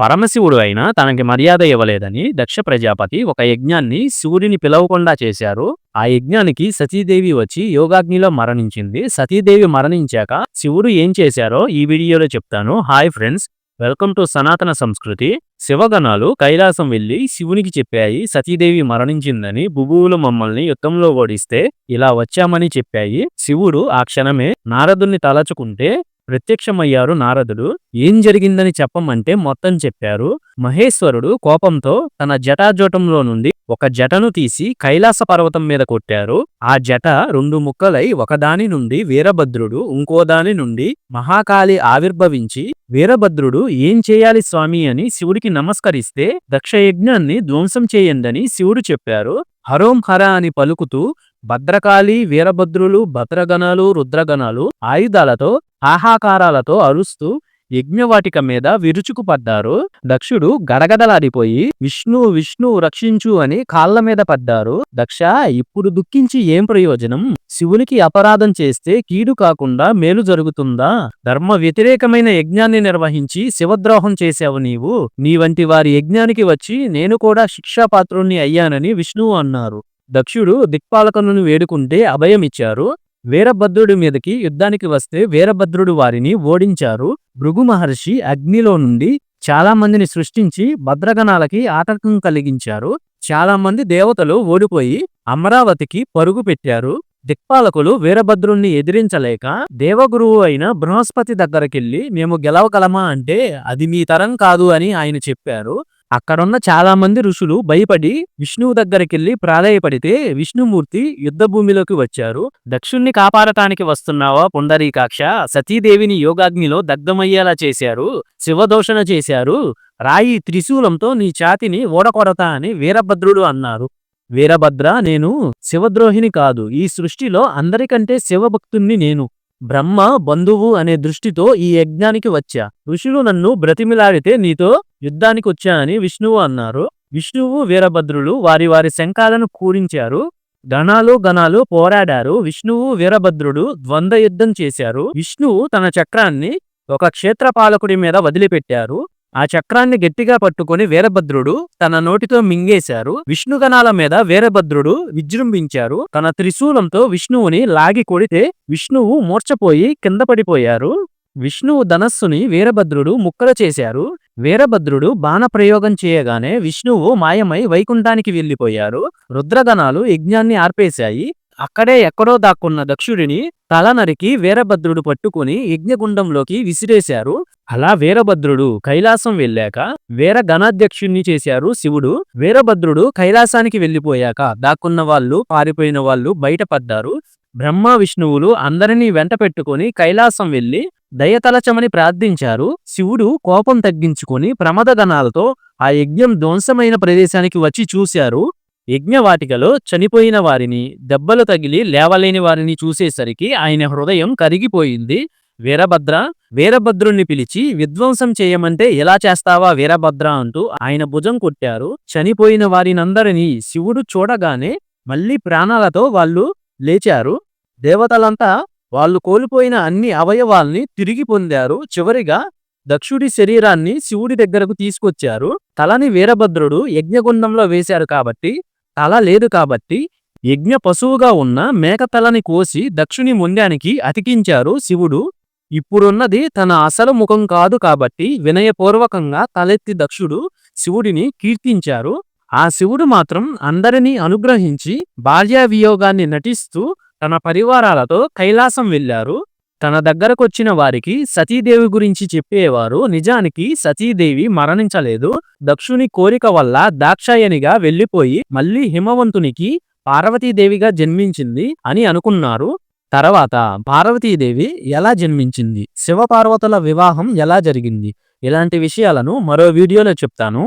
పరమశివుడు అయినా తనకి మర్యాద ఇవ్వలేదని దక్ష ప్రజాపతి ఒక యజ్ఞాన్ని శివుడిని పిలవకుండా చేశారు. ఆ యజ్ఞానికి సతీదేవి వచ్చి యోగాగ్నిలో మరణించింది. సతీదేవి మరణించాక శివుడు ఏం చేశారో ఈ వీడియోలో చెప్తాను. హాయ్ ఫ్రెండ్స్ వెల్కమ్ టు సనాతన సంస్కృతి. శివగణాలు కైలాసం వెళ్ళి శివునికి చెప్పాయి సతీదేవి మరణించిందని బుబువులు మమ్మల్ని యుద్ధంలో ఓడిస్తే ఇలా వచ్చామని చెప్పాయి. శివుడు ఆ క్షణమే నారదుణ్ణి తలచుకుంటే ప్రత్యక్షమయ్యారు నారదుడు. ఏం జరిగిందని చెప్పమంటే మొత్తం చెప్పారు. మహేశ్వరుడు కోపంతో తన జటాజోటంలో నుండి ఒక జటను తీసి కైలాస పర్వతం మీద కొట్టారు. ఆ జట రెండు ముక్కలై ఒకదాని నుండి వీరభద్రుడు ఇంకోదాని నుండి మహాకాళి ఆవిర్భవించి వీరభద్రుడు ఏం చేయాలి స్వామి అని శివుడికి నమస్కరిస్తే దక్షయజ్ఞాన్ని ధ్వంసం చేయందని శివుడు చెప్పారు. హరోం హర అని పలుకుతూ భద్రకాళి వీరభద్రులు భద్రగణాలు రుద్రగణాలు ఆయుధాలతో ఆహాకారాలతో అరుస్తూ యజ్ఞవాటిక మీద విరుచుకుపడ్డారు. దక్షుడు గడగడలాడిపోయి విష్ణు విష్ణు రక్షించు అని కాళ్ళ మీద పడ్డారు. దక్ష ఇప్పుడు దుఃఖించి ఏం ప్రయోజనం? శివునికి అపరాధం చేస్తే కీడు కాకుండా మేలు జరుగుతుందా? ధర్మ వ్యతిరేకమైన యజ్ఞాన్ని నిర్వహించి శివద్రోహం చేశావు నీవు. నీ వంటి వారి యజ్ఞానికి వచ్చి నేను కూడా శిక్షాపాత్రుణ్ణి అయ్యానని విష్ణువు అన్నారు. దక్షుడు దిక్పాలకను వేడుకుంటే అభయమిచ్చారు. వీరభద్రుడి మీదకి యుద్ధానికి వస్తే వీరభద్రుడు వారిని ఓడించారు. భృగు మహర్షి అగ్నిలో నుండి చాలా మందిని సృష్టించి భద్రగణాలకి ఆటంకం కలిగించారు. చాలా మంది దేవతలు ఓడిపోయి అమరావతికి పరుగు పెట్టారు. దిక్పాలకులు వీరభద్రుణ్ణి ఎదిరించలేక దేవగురువు అయిన బృహస్పతి దగ్గరకెళ్ళి మేము గెలవగలమా అంటే అది మీ తరం కాదు అని ఆయన చెప్పారు. అక్కడున్న చాలామంది ఋషులు భయపడి విష్ణువు దగ్గరికెళ్ళి ప్రాధాయపడితే విష్ణుమూర్తి యుద్ధ భూమిలోకి వచ్చారు. దక్షుణ్ణి కాపాడటానికి వస్తున్నావా పుండరీకాక్ష? సతీదేవిని యోగాగ్నిలో దగ్ధమయ్యేలా చేశారు. శివదోషణ చేశారు. రాయి త్రిశూలంతో నీ ఛాతిని ఓడకొడతా అని వీరభద్రుడు అన్నారు. వీరభద్ర నేను శివద్రోహిని కాదు. ఈ సృష్టిలో అందరికంటే శివభక్తుణ్ణి నేను. బ్రహ్మ బంధువు అనే దృష్టితో ఈ యజ్ఞానికి వచ్చా. ఋషులు నన్ను బ్రతిమిలాడితే నీతో యుద్ధానికి వచ్చా అని విష్ణువు అన్నారు. విష్ణువు వీరభద్రులు వారి వారి శంఖాలను కూరించారు. గణాలు గణాలు పోరాడారు. విష్ణువు వీరభద్రుడు ద్వంద్వ యుద్ధం చేశారు. విష్ణువు తన చక్రాన్ని ఒక క్షేత్రపాలకుడి మీద వదిలిపెట్టారు. ఆ చక్రాన్ని గట్టిగా పట్టుకుని వీరభద్రుడు తన నోటితో మింగేశారు. విష్ణుగణాల మీద వీరభద్రుడు విజృంభించారు. తన త్రిశూలంతో విష్ణువుని లాగి కొడితే విష్ణువు మూర్చపోయి కింద పడిపోయారు. విష్ణువు ధనస్సుని వీరభద్రుడు ముక్కలు చేశారు. వీరభద్రుడు బాణ ప్రయోగం చేయగానే విష్ణువు మాయమై వైకుంఠానికి వెళ్ళిపోయారు. రుద్రగణాలు యజ్ఞాన్ని ఆర్పేశాయి. అక్కడే ఎక్కడో దాక్కున్న దక్షుడిని తల నరికి వీరభద్రుడు పట్టుకుని యజ్ఞగుండంలోకి విసిరేశారు. అలా వీరభద్రుడు కైలాసం వెళ్ళాక వీర గణాధ్యక్షుణ్ణి చేశారు శివుడు. వీరభద్రుడు కైలాసానికి వెళ్ళిపోయాక దాక్కున్న వాళ్ళు పారిపోయిన వాళ్ళు బయటపడ్డారు. బ్రహ్మ విష్ణువులు అందరినీ వెంట పెట్టుకుని కైలాసం వెళ్ళి దయతలచమని ప్రార్థించారు. శివుడు కోపం తగ్గించుకొని ప్రమదగణాలతో ఆ యజ్ఞం ధ్వంసమైన ప్రదేశానికి వచ్చి చూశారు. యజ్ఞవాటికలో చనిపోయిన వారిని దెబ్బలు తగిలి లేవలేని వారిని చూసేసరికి ఆయన హృదయం కరిగిపోయింది. వీరభద్ర వీరభద్రుణ్ణి పిలిచి విధ్వంసం చేయమంటే ఎలా చేస్తావా వీరభద్ర అంటూ ఆయన భుజం కొట్టారు. చనిపోయిన వారినందరినీ శివుడు చూడగానే మళ్ళీ ప్రాణాలతో వాళ్ళు లేచారు. దేవతలంతా వాళ్ళు కోల్పోయిన అన్ని అవయవాల్ని తిరిగి పొందారు. చివరిగా దక్షుడి శరీరాన్ని శివుడి దగ్గరకు తీసుకొచ్చారు. తలని వీరభద్రుడు యజ్ఞగుండంలో వేశారు కాబట్టి తల లేదు కాబట్టి యజ్ఞ పశువుగా ఉన్న మేక తలని కోసి దక్షుని ముండానికి అతికించారు శివుడు. ఇప్పుడున్నది తన అసలు ముఖం కాదు కాబట్టి వినయపూర్వకంగా తలెత్తి దక్షుడు శివుడిని కీర్తించారు. ఆ శివుడు మాత్రం అందరినీ అనుగ్రహించి బాల్యావియోగాన్ని నటిస్తూ తన పరివారాలతో కైలాసం వెళ్ళారు తన దగ్గరకొచ్చిన వారికి సతీదేవి గురించి చెప్పేవారు. నిజానికి సతీదేవి మరణించలేదు. దక్షుని కోరిక వల్ల దాక్షాయనిగా వెళ్ళిపోయి మళ్ళీ హిమవంతునికి పార్వతీదేవిగా జన్మించింది అని అనుకున్నారు. తర్వాత పార్వతీదేవి ఎలా జన్మించింది? శివపార్వతుల వివాహం ఎలా జరిగింది? ఇలాంటి విషయాలను మరో వీడియోలో చెప్తాను.